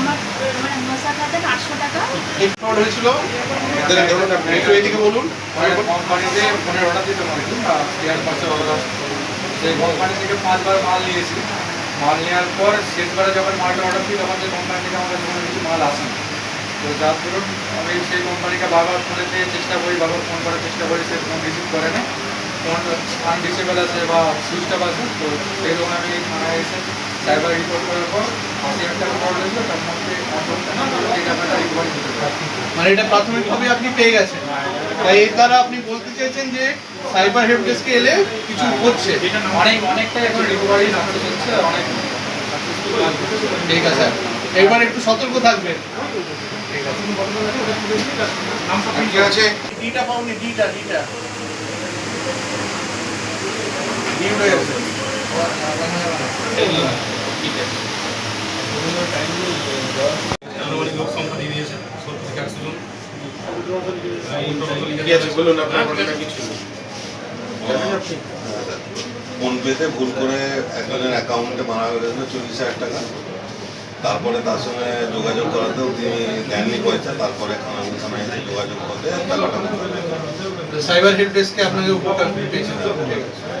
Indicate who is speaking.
Speaker 1: আমার মানে মশা খাতেন আটশো টাকা।
Speaker 2: ফ্রড হয়েছিল। একটু এদিকে বলুন।
Speaker 3: কোম্পানিতে ফোনের অর্ডার দিতে পারি বা এয়ার পাশে অর্ডার সেই কোম্পানি থেকে পাঁচবার মাল নিয়েছি। মাল নেওয়ার পর শেষবারে যখন মালটা অর্ডার দিই তখন সেই কোম্পানি থেকে আমাদের কোনো কিছু মাল আসে তো যার ধরুন আমি সেই কোম্পানিকে বারবার ফোনেতে চেষ্টা করি বারবার ফোন করার চেষ্টা করি সে ফোন রিসিভ করে না। ফোন আনডিসেবল আছে বা সুইচ অফ আছে। তো সেই জন্য আমি থানায় এসে সাইবার রিপোর্ট করার পর
Speaker 2: মানে এটা প্রাথমিকভাবে আপনি পেয়ে গেছেন। তাই এর দ্বারা আপনি বলতে চাইছেন যে সাইবার হেল্প ডেস্কে এলে কিছু হচ্ছে।
Speaker 3: অনেক অনেকটাই এখন রিকভারি হচ্ছে অনেক।
Speaker 2: ঠিক আছে। এবার একটু সতর্ক থাকবেন।
Speaker 4: কি আছে।
Speaker 2: ডিটা পাওনি ডিটা ডিটা ডি উঠে
Speaker 4: ফোনপেতে ভুল করে একজনের অ্যাকাউন্টে মারা গেছিল চল্লিশ হাজার টাকা তারপরে তার সঙ্গে যোগাযোগ করাতেও তিনি দেননি পয়সা তারপরে থানায় এসে যোগাযোগ করতে টাকাটা।
Speaker 2: সাইবার হেল্প ডেস্কে আপনাকে উপকার আছে